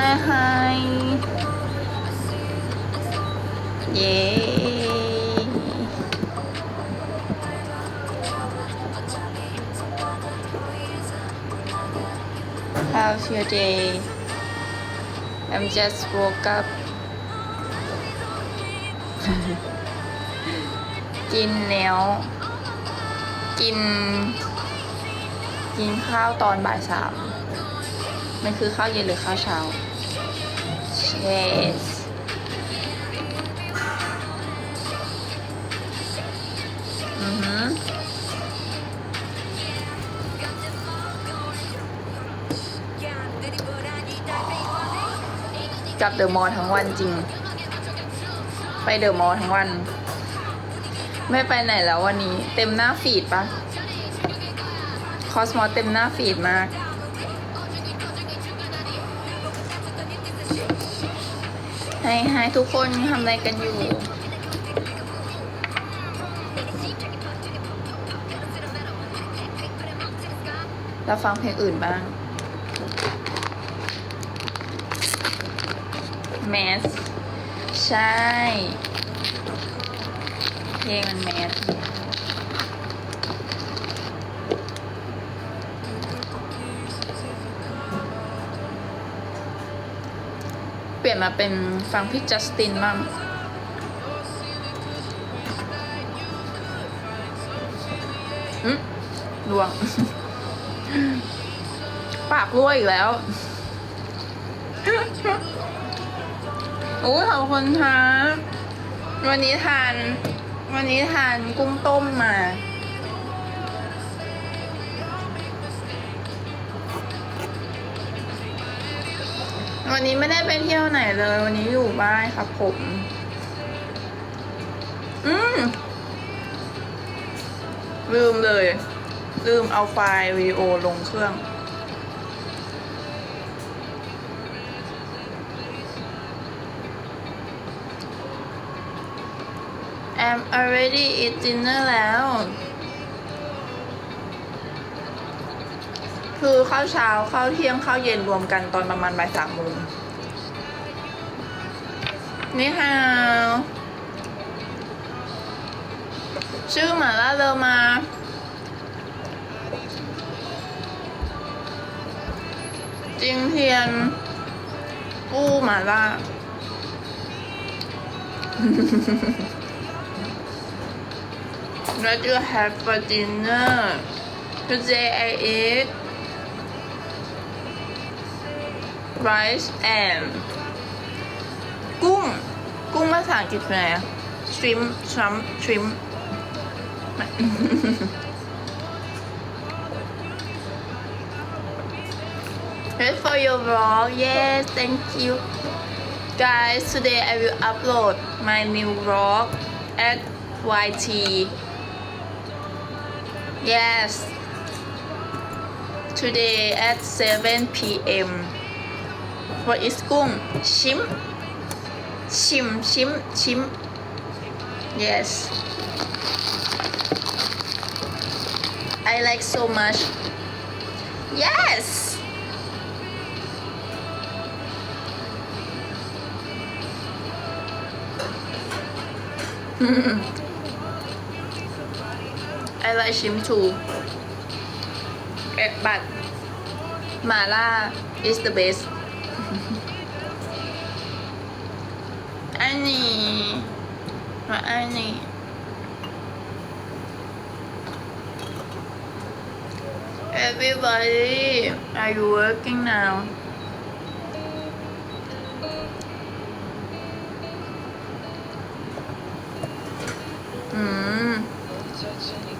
Hi hi เย้ How's your day I'm just woke up กินแล้ว กิน กินข้าวตอนบ่ายสามมันคือข้าวเย็นหรือข้าวเช้า Cheers อือหือกลับเดอะมอลล์ทั้งวันจริง ไปเดอะมอลล์ทั้งวัน ไม่ไปไหนแล้ววันนี้ เต็มหน้าฟีดปะคอสมอเต็มหน้าฟีดมาก ให้ให้ทุกคนทำอะไรกันอยู่ เราฟังเพลงอื่นบ้าง แมส ใช่ เพลงมันแมส ลี่ยนมาเป็นฟังพี่จัสตินบ้างอืมลวง ปากรั่วอีกแล้วโอ้ขอบคุณค่ะวันนี้ทาน วันนี้ทานกุ้งต้มมา วันนี้ไม่ได้ไปเที่ยวไหนเลย วันนี้อยู่บ้านครับผม อืม ลืมเลย ลืมเอาไฟล์วิดีโอลงเครื่อง I'm already eat dinner แล้ว คือข้าวเช้าข้าวเที่ยงข้าวเย็นรวมกันตอนประมาณบ่ายสามโมงนี่ค่ะชื่อหมาล่าเลอมาจิงเทียนปูหมาล่า What do you have for dinner? Today I eat rice and กุ้ง กุ้งภาษาอังกฤษเป็นไงอะ shrimp shrimp shrimp Wait for your vlog. Yes, thank you. Guys, today I will upload my new vlog at YT. Yes. Today at 7 p.m. What is กุ้ง Shim? Shim, shim, shim. Yes. I like so much. Yes. I like shim too. Eh, but mala is the best. อันนี้มาอันนี้ Everybody, are you working now? Mm.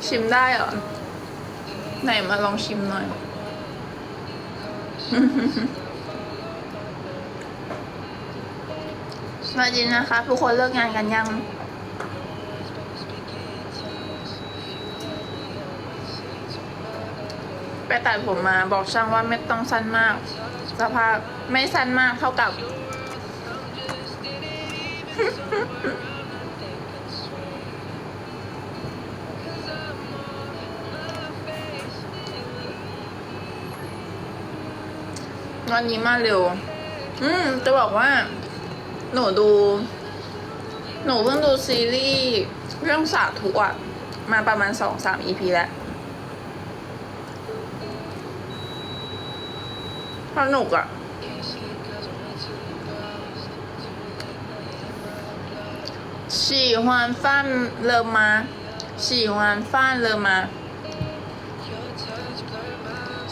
ชิมได้เหรอไหนมาลองชิมหน่อย สวัสดีนะคะ ทุกคนเลิกงานกันยัง ไปตัดผมมาบอกช่างว่าไม่ต้องสั้นมาก สภาพไม่สั้นมากเท่ากับ วันนี้มาเร็ว อืม จะบอกว่า หนูดู หนูเพิ่งดูซีรีส์เรื่องสาธุอะมาประมาณสองสามอีพีแล้วสนุกอะฉี่ฮวนฟันเริ่มมาฉี่ฮวนฟันเริ่มา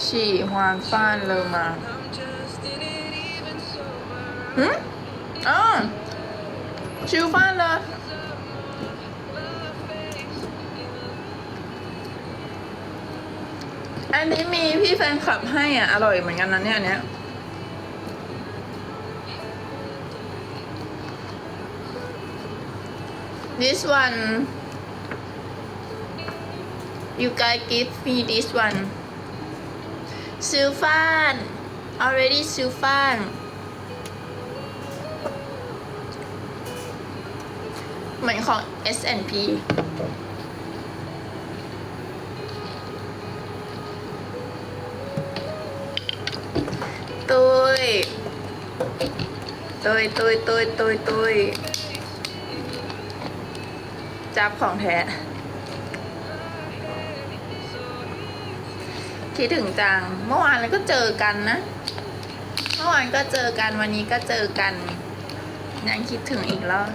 ฉี่ฮวนฟันเริ่มาหืม อันนี้มีพี่แฟนคลับให้อะ อร่อยเหมือนกันนะเนี่ยอันเนี้ย this one you guys give me this one ซื้อฟ้าน already ซื้อฟ้าน เหมือนของ S&P ตุยตุยตุยตุยตุยตุยจับของแท้ คิดถึงจัง เมื่อวานเราก็เจอกันนะ เมื่อวานก็เจอกันวันนี้ก็เจอกัน ยังคิดถึงอีกแล้ว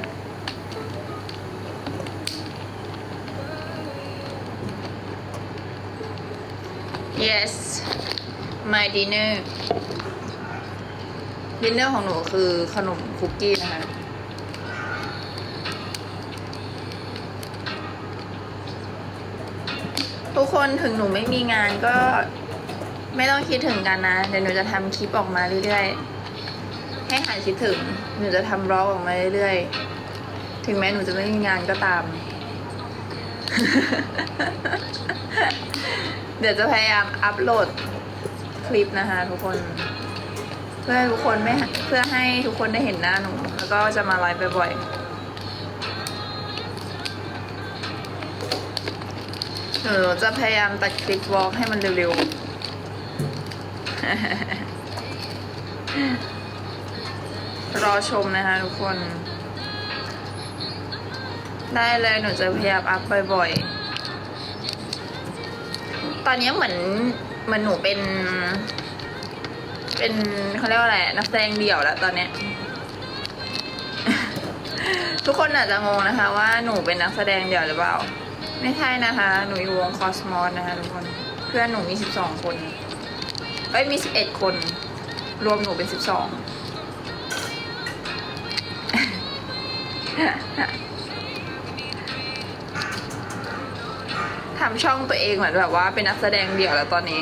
yes my dinner dinner ของหนูคือขนมคุกกี้นะคะ ทุกคนถึงหนูไม่มีงานก็ไม่ต้องคิดถึงกันนะ เดี๋ยวหนูจะทำคลิปออกมาเรื่อยๆ ให้หายคิดถึง หนูจะทำร็อกออกมาเรื่อยๆ ถึงแม้หนูจะไม่มีงานก็ตาม เดี๋ยวจะพยายามอัพโหลดคลิปนะคะทุกคน เพื่อให้ทุกคนไม่เพื่อให้ทุกคนได้เห็นหน้าหนู แล้วก็จะมาไลฟ์บ่อยๆหนูจะพยายามตัดคลิปวอล์กให้มันเร็วๆ รอชมนะคะทุกคน ได้เลยหนูจะพยายามอัพบ่อยๆ ตอนนี้เหมือนเหมือนหนูเป็น เป็นเขาเรียกว่าอะไรนักแสดงเดี่ยวแล้วตอนเนี้ยทุกคนอาจจะงงนะคะ ว่าหนูเป็นนักแสดงเดี่ยวหรือเปล่า ไม่ใช่นะคะ หนูอยู่วงคอสมอสนะคะทุกคนเพื่อนหนูมีสิบสองคนเอ้ยมีสิบเอ็ดคน รวมหนูเป็นสิบสอง ทำช่องตัวเองเหมือนแบบว่าเป็นนักแสดงเดี่ยวแล้วตอนนี้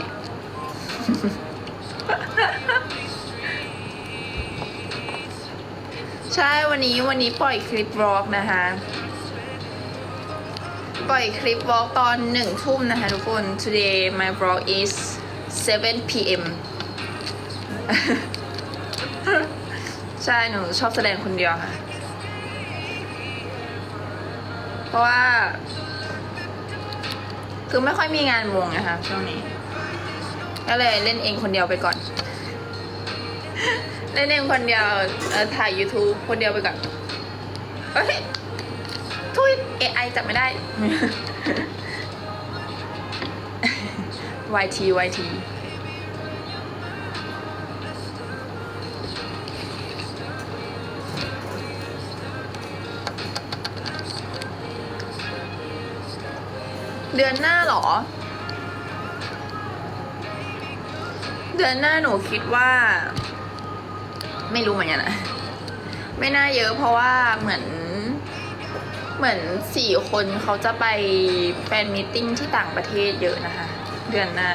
ใช่วันนี้วันนี้ปล่อยคลิปวอล์กนะคะ ปล่อยคลิปวอล์กตอนหนึ่งทุ่มนะคะทุกคน today my vlog is 7 p.m. ใช่ หนูชอบแสดงคนเดียวค่ะ เพราะว่า คือไม่ค่อยมีงานวงนะคะช่วงนี้ ก็เลยเล่นเองคนเดียวไปก่อน เล่นเองคนเดียวถ่าย YouTube คนเดียวไปก่อนเอ้ยทุย AI จับไม่ได้ YT YT เดือนหน้าหรอ เดือนหน้าหนูคิดว่า ไม่รู้เหมือนกันนะไม่น่าเยอะเพราะว่าเหมือน เหมือนสี่คนเขาจะไปแฟนมิทติ้งที่ต่างประเทศเยอะนะคะ เดือนหน้า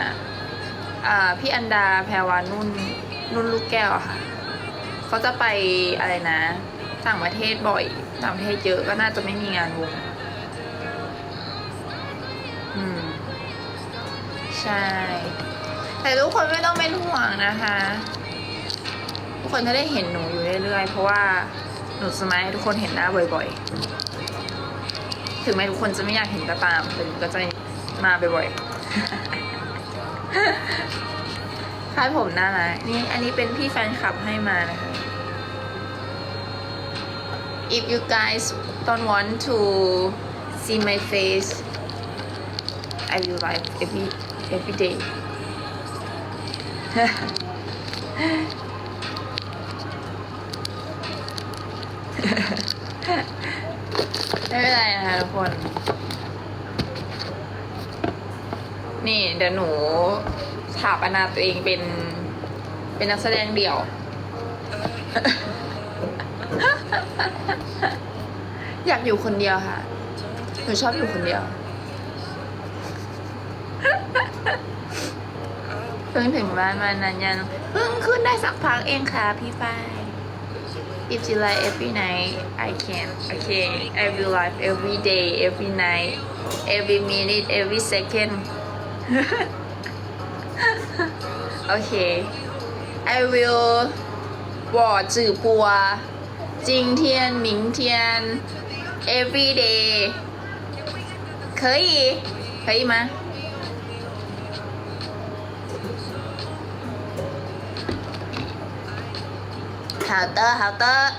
อ่า พี่อันดาแพรวานุ่น นุ่นลูกแก้วอะค่ะ เขาจะไปอะไรนะ ต่างประเทศบ่อย ต่างประเทศเยอะก็น่าจะไม่มีงานวง ใช่ แต่ทุกคนไม่ต้องเป็นห่วงนะคะ ทุกคนจะได้เห็นหนูอยู่เรื่อยๆ เพราะว่าหนูสมัยให้ทุกคนเห็นหน้าบ่อยๆ ถึงแม้ทุกคนจะไม่อยากเห็นก็ตามแต่หนูก็จะมาบ่อยๆคาดผมหน่ารักนี่อันนี้เป็นพี่แฟนคลับให้มานะคะ if you guys don't want to see my face I will live every every day ไม่เป็นไรนะคะทุกคน นี่เดี๋ยวหนูถาปนาตัวเองเป็น เป็นนักแสดงเดี่ยว อยากอยู่คนเดียวค่ะ หนูชอบอยู่คนเดียว เพิ่งถึงบ้านมานานยังเพิ่งขึ้นได้สักพักเองค่ะพี่ฝ้าย If you like every night I can okay I will live every day every night every minute every second โอเค I will 我直播今天明天 every day 可以可以吗？ ฮาวเตอร์ฮาวเตอร์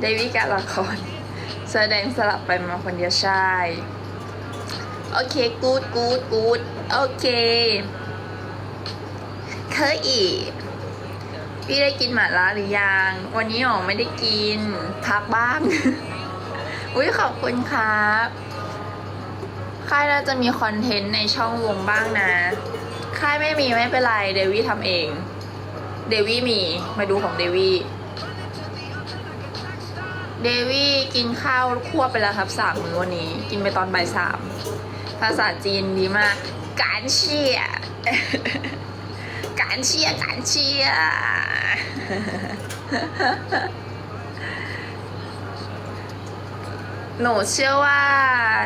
เดวิกับละคร แสดงสลับไปมาคนเดียวใช่ โอเค กูดกูดกูดโอเคเคยอีพี่ได้กินหมาล่าหรือยัง วันนี้อ๋อไม่ได้กิน พักบ้าง อุ้ยขอบคุณครับค่ายน่าจะมีคอนเทนต์ในช่องวงบ้างนะ ค่ายไม่มีไม่เป็นไร เดวี่ทำเอง เดวี่มีมาดูของเดวี่เดวี่กินข้าวคั่วไปแล้วครับสามมื้อวันนี้ กินไปตอนบ่ายสามภาษาจีนดีมากการเชียการเชียการเชียหนูเชื่อว่า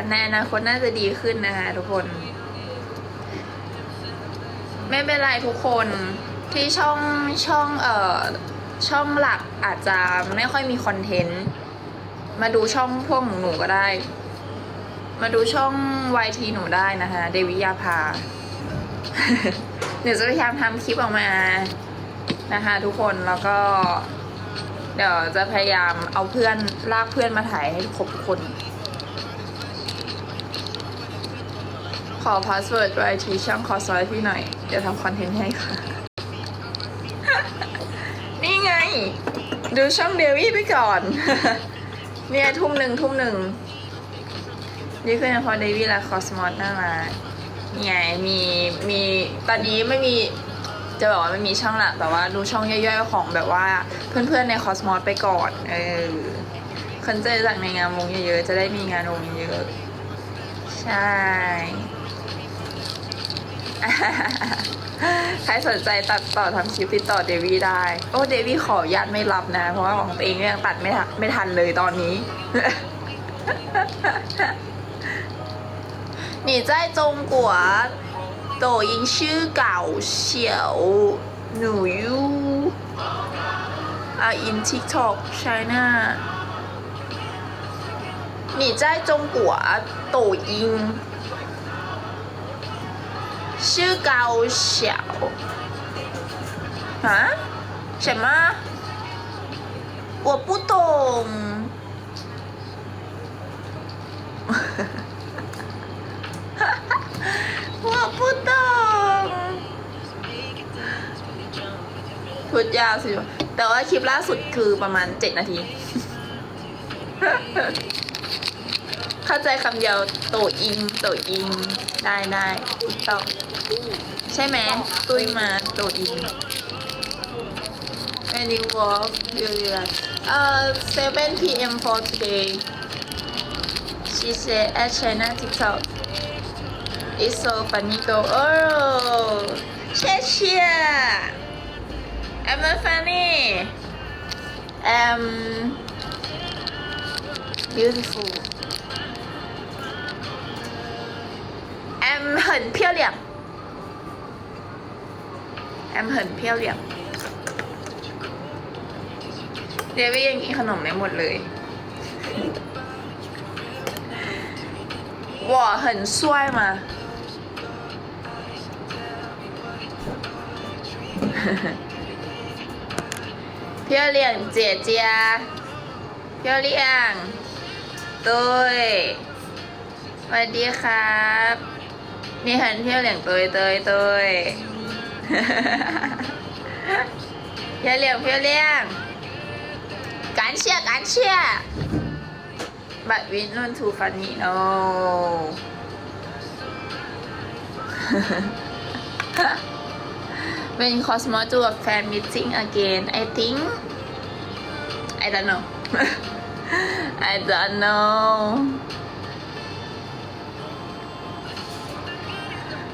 ในอนาคตน่าจะดีขึ้นนะคะทุกคน ไม่เป็นไรทุกคน ที่ช่องช่องเอ่อช่องหลักอาจจะไม่ค่อยมีคอนเทนต์ มาดูช่องพวกหนูก็ได้ มาดูช่องวทีหนูได้นะคะ เดวิยาภาเดี๋ยวจะพยายามทำคลิปออกมานะคะทุกคนแล้วก็ เดี๋ยวจะพยายามเอาเพื่อนลากเพื่อนมาถ่ายให้ครบทุกคน ขอพาสเวิร์ดไว้ที่ช่องคอซอยพี่หน่อย เดี๋ยวทำคอนเทนต์ให้ค่ะ ไง ดูช่องเดวี่ไปก่อน เนี่ยทุ่มหนึ่งทุ่มหนึ่งนี่คือพอเดวี่และคอสมอสน่ารักนี่ไงมีมีตอนนี้ไม่มีจะบอกว่าไม่มีช่องลักแต่ว่าดูช่องย่อยๆของแบบว่าเพื่อนๆในคอสมอสไปก่อนเออคนเจอจากในงานวงเยอะๆจะได้มีงานวงเยอะใช่ ใครสนใจตัดต่อทำคลิปติดต่อเดวี่ได้ โอ้เดวี่ขออนุญาตไม่รับนะ เพราะว่าของตัวเองก็ยังตัดไม่ทันไม่ทันเลยตอนนี้ 你在中国抖音是搞笑หนูยู啊 in TikTok China 你在中国抖音 是搞笑啊？什么？我不懂。我不懂。พูดยาวสิ แต่ว่าคลิปล่าสุดคือประมาณ 7 นาที เข้าใจคำเดียวโตอิงโตอิง ได้ได้ถูกต้องใช่ไหมตุ้ยมาโตอิง When you walk you realize uh 7 p.m. for today she said at China TikTok it's so funny go oh 谢谢 I'm not funny I'm beautiful I'm 很漂亮 I'm 很漂亮เดวี่ยังกินขนมไม่หมดเลย 我很帅吗？ พี่เลี้ยง นี่ฮันเที่ยวเหลี่ยงเตยเตยเตยเที่ยวเหลี่ยงเที่ยวเหลี่ยงการเชียร์การเชียร์บัตวินนุ่นทูฟันนี่โนเป็นคอสโมจูกับแฟนมิทติ้ง again I think I don't know I don't know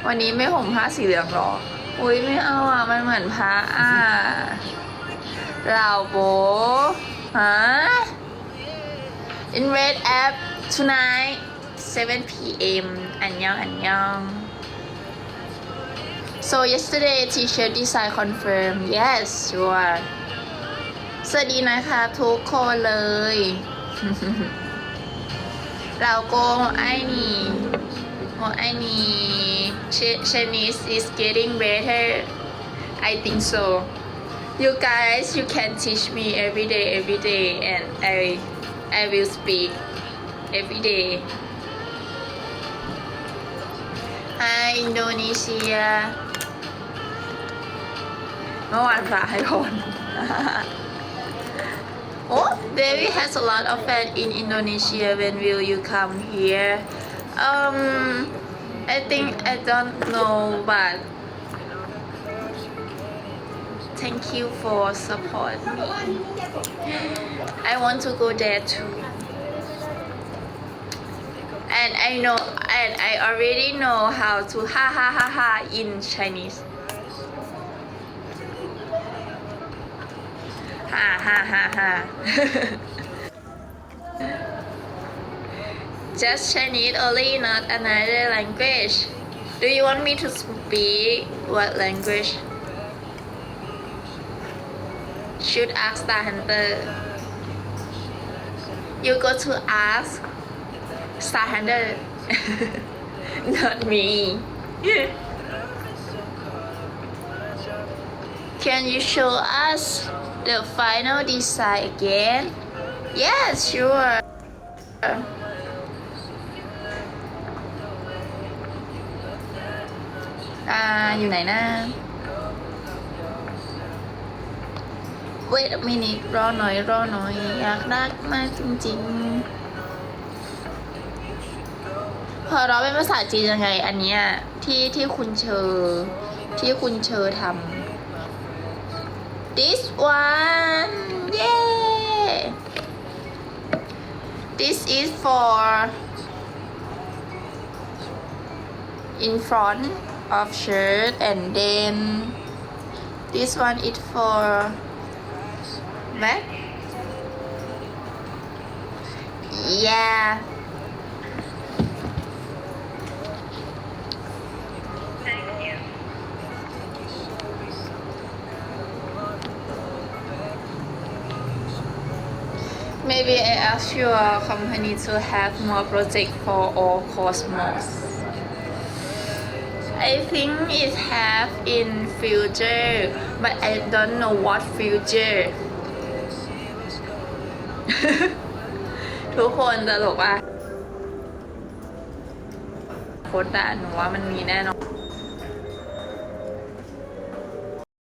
วันนี้ไม่ห่มผ้าสีเหลืองหรอ อุ้ยไม่เอาอะ มันเหมือนพระอะเราโบฮะ in red app tonight 7 p.m. อันยองอันยอง so yesterday t-shirt design confirm yes sure สวัสดีนะคะทุกคนเลย เราโกงไอ้นี่ โมไอ้นี่ Chi- Chinese is getting better I think so you guys you can teach me every day every day and I I will speak every day Hi Indonesia เมื่อวานพระให้พร Oh, Devi has a lot of fans in Indonesia. When will you come here? Um, I think I don't know, but thank you for support me. I want to go there too. And I know, and I already know how to ha ha ha ha in Chinese. Ha ha ha ha. Just Chinese only, not another language. Do you want me to speak what language? Should ask Star Hunter. You go to ask Star Hunter, not me. Can you show us the final design again? Yes, sure. อ่าอยู่ไหนนะ Wait a minute รอหน่อยรอหน่อย อยากรักมากจริงๆพอเราเป็นภาษาจีนยังไง อันเนี้ยที่ที่คุณเชอที่คุณเชอทำ this one yeah this is for in front of shirt and then this one is for back yeah Maybe I ask your company to have more project for all Cosmos. I think it have in future, but I don't know what future. ทุกคนตลกอะโคตรด่หนูว่ามันมีแน่นอน